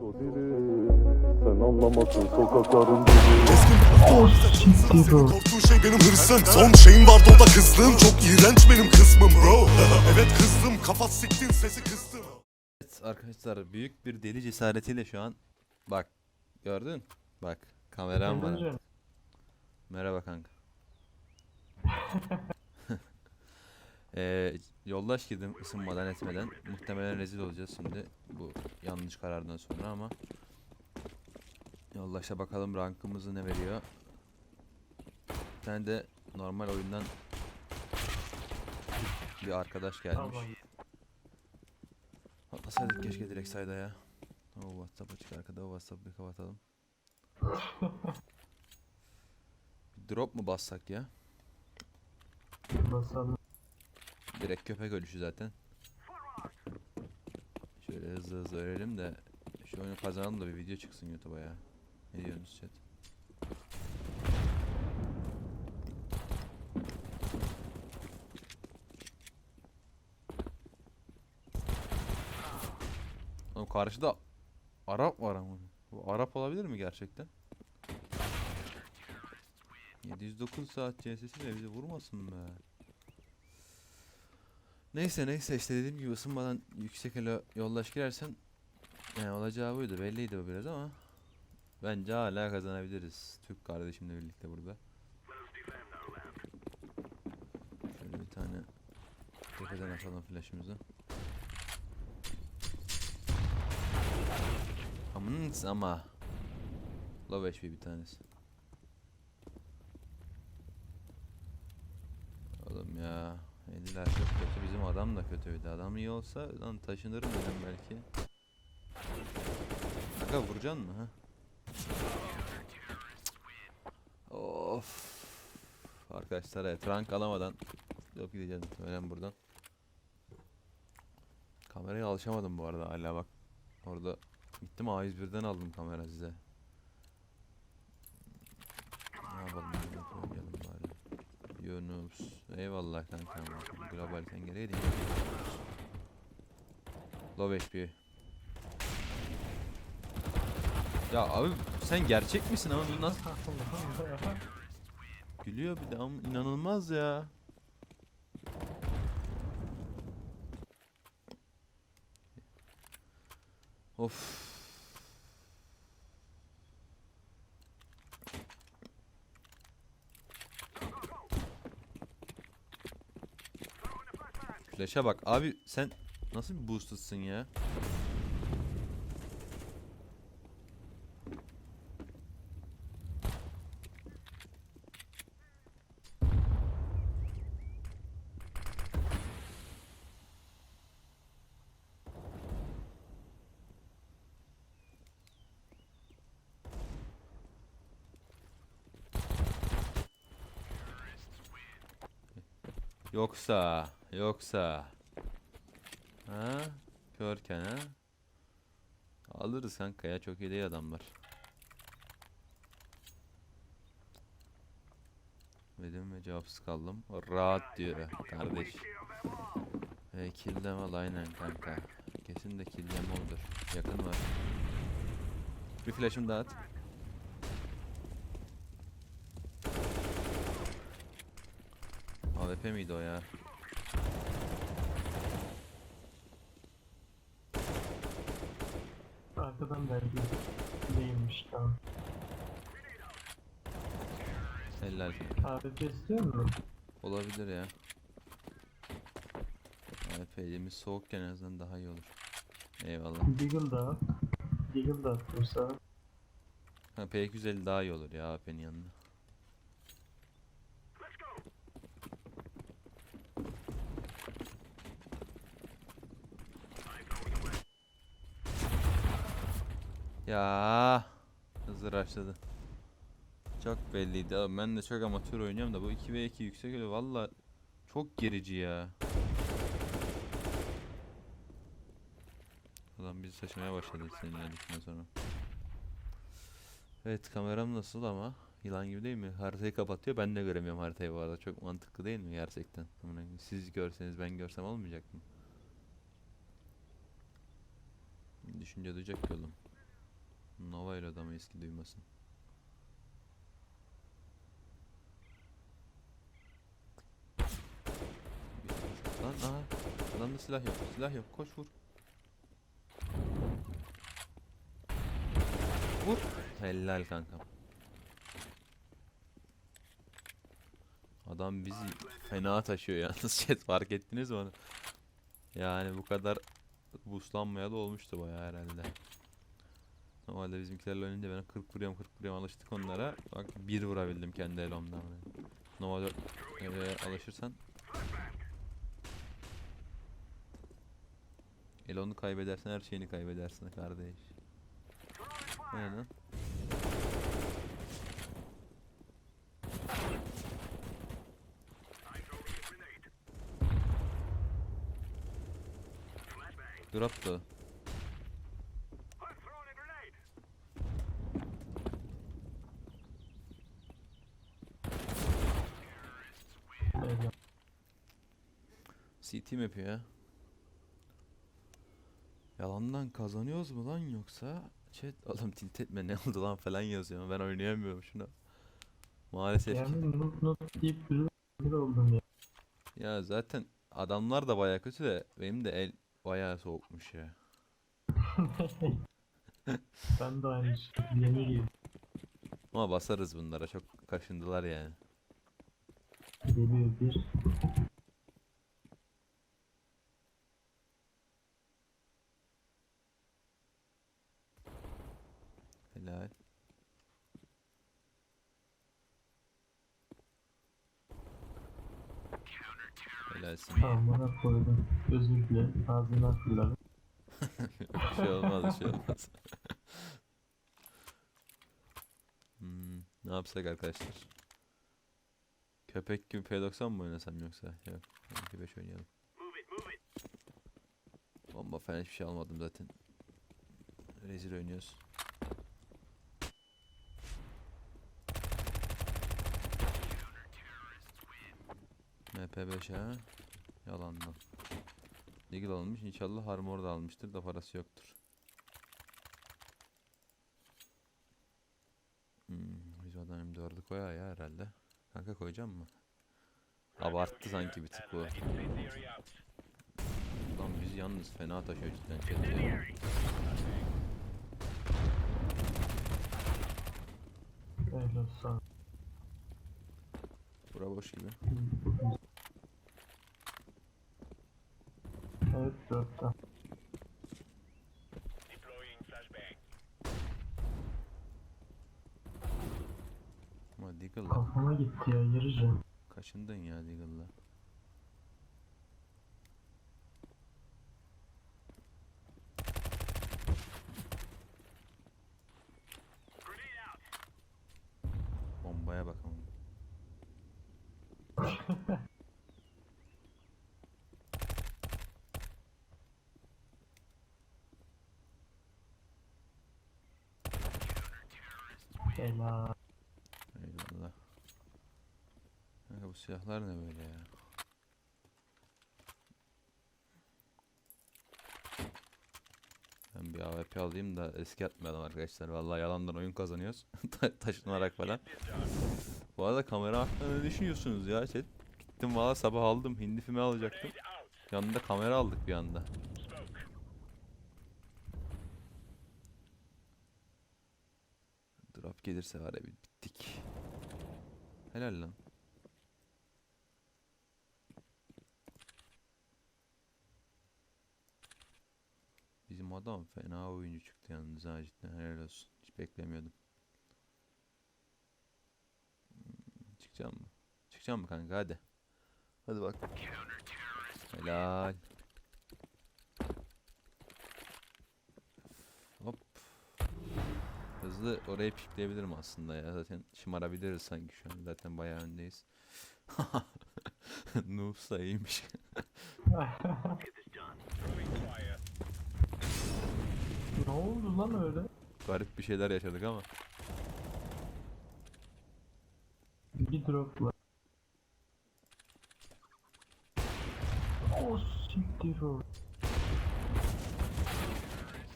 o deli Sen anlamazsın sokakların dili Korktuğun şey benim hırsım. Son şeyim vardı o da kızdığım Çok iğrenç benim kısmım bro. Evet kızdım. Kafa siktin sesi kıstım. Evet arkadaşlar büyük bir deli cesaretiyle şu an bak gördün? Bak kameram var. Merhaba kanka. Eee yoldaş girdim ısınmadan etmeden. Muhtemelen rezil olacağız şimdi bu yanlış karardan sonra ama yoldaşa bakalım rankımızı ne veriyor. Bir tane de normal oyundan bir arkadaş gelmiş. Atlasaydık keşke direkt sayda ya. O WhatsApp açık arkada o WhatsApp'ı bir kapatalım. Bir drop mu bassak ya? basalım. Direkt köpek ölüşü zaten. Şöyle hızlı hızlı örelim de şu oyunu kazanalım da bir video çıksın YouTube'a ya. Ne diyorsunuz chat? Oğlum karşıda Arap var ama. Bu Arap olabilir mi gerçekten? 709 saat CS'siyle bizi vurmasın be. Neyse neyse işte dediğim gibi ısınmadan yüksek elo yoldaş girersen yani olacağı buydu belliydi bu biraz ama bence hala kazanabiliriz Türk kardeşimle birlikte burada. Şöyle bir tane tepeden atalım flash'ımızı. Amın ama Low HP bir tanesi. Oğlum ya. Eller çok kötü. Bizim adam da kötüydü. Adam iyi olsa lan taşınırım dedim belki. Aga vuracaksın mı ha? Of. Arkadaşlar evet rank alamadan yok gideceğiz muhtemelen buradan. Kameraya alışamadım bu arada hala bak. Orada gittim A101'den aldım kamera size. Ne yapalım? Oynayalım bari. Yunus. Eyvallah kankam. Globalten geriye değil. Low HP. Ya abi sen gerçek misin ama bu nasıl gülüyor bir de ama inanılmaz ya. Of. Flash'a bak abi sen nasıl bir boosted'sın ya? Yoksa, yoksa. Ha? Körken ha? Alırız kanka ya çok iyi değil adamlar. Dedim ve cevapsız kaldım. Rahat diyor kardeş. Ve kill'dem al aynen kanka. Kesin de kill'dem olur. Yakın var. Bir flash'ım daha at. AWP miydi o ya? Arkadan verdi. Değilmiş tamam. Helal. AWP istiyor musun? Olabilir ya. AWP elimiz soğukken en azından daha iyi olur. Eyvallah. Deagle da. Deagle da atıyorsa. Ha P250 daha iyi olur ya AWP'nin yanında. Ya hızlı rushladı. Çok belliydi abi. Ben de çok amatör oynuyorum da bu 2v2 yüksek öyle valla çok gerici ya. Adam bizi saçmaya başladı senin geldikten sonra. Evet kameram nasıl ama yılan gibi değil mi? Haritayı kapatıyor ben de göremiyorum haritayı bu arada. Çok mantıklı değil mi gerçekten? Siz görseniz ben görsem olmayacak mı? Düşünce duyacak ki oğlum. Nova ile adamı eski duymasın. Lan aha. Adamda silah yok. Silah yok. Koş vur. Vur. Helal kankam. Adam bizi fena taşıyor yalnız chat fark ettiniz mi onu? Yani bu kadar buslanmaya da olmuştu bayağı herhalde. Normalde bizimkilerle oynayınca ben 40 vuruyorum 40 vuruyorum alıştık onlara. Bak bir vurabildim kendi elomdan. Nova 4 e, alışırsan Elonu kaybedersen her şeyini kaybedersin kardeş. O ne? Drop da. Öyle. CT map ya. Yalandan kazanıyoruz mu lan yoksa? Chat oğlum tilt etme ne oldu lan falan yazıyor. Ben oynayamıyorum şunu. Maalesef ki. Yani noob noob deyip bir oldum ya. Ya zaten adamlar da baya kötü de benim de el bayağı soğukmuş ya. ben de aynı şey. Yeni girdim. Ama basarız bunlara çok kaşındılar yani. Geliyor bir. Helal. Helalsin. Amına koydum. Özür dile. Ağzından fırladım. Bir şey olmaz, bir şey olmaz. Hmm, ne yapsak arkadaşlar? Köpek gibi P90 mı oynasam yoksa? Yok, 2-5 oynayalım. Bomba falan hiçbir şey almadım zaten. Rezil oynuyoruz. MP5 ha? Yalandan. Deagle almış. İnşallah armor da almıştır da parası yoktur. Hmm, biz adam M4'ü koyar ya herhalde. Kanka koyacağım mı? Abarttı sanki bir tık bu. Lan bizi yalnız fena taşıyor cidden olsa. Bura boş gibi. Evet dörtte. Ama Deagle'la Kafama gitti ya yarıcı. kaçındın ya Deagle'la. Bombaya bakalım. Helal. Eyvallah. Kanka bu silahlar ne böyle ya? Ben bir AWP alayım da eski atmayalım arkadaşlar. Vallahi yalandan oyun kazanıyoruz. Ta- Taşınarak falan. Bu arada kamera hakkında ne düşünüyorsunuz ya chat? Gittim valla sabah aldım. Hindi filmi alacaktım. Yanında kamera aldık bir anda. Gelirse var ya bittik. Helal lan. Bizim adam fena oyuncu çıktı yalnız ha cidden helal olsun. Hiç beklemiyordum. Hmm, Çıkacağım mı? Çıkacağım mı kanka hadi. Hadi bak. Helal. Hızlı orayı pikleyebilirim aslında ya. Zaten şımarabiliriz sanki şu an. Zaten bayağı öndeyiz. Noobsa iyiymiş. ne oldu lan öyle? Garip bir şeyler yaşadık ama. Bir drop var. O siktir o.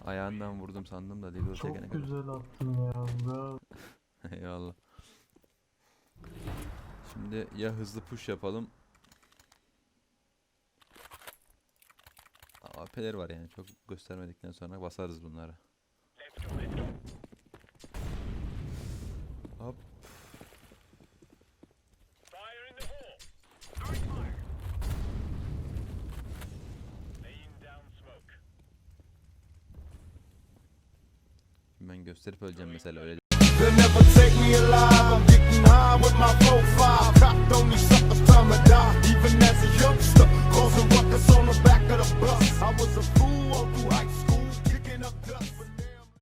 Ayağından vurdum sandım da Dilber Çok çekene kadar. güzel attın ya. Bravo. Eyvallah. Şimdi ya hızlı push yapalım. AP'ler var yani çok göstermedikten sonra basarız bunları. Ben gösterip öleceğim mesela öyle. Even as a youngster, causing ruckus on the back of the bus. I was a fool all through high school.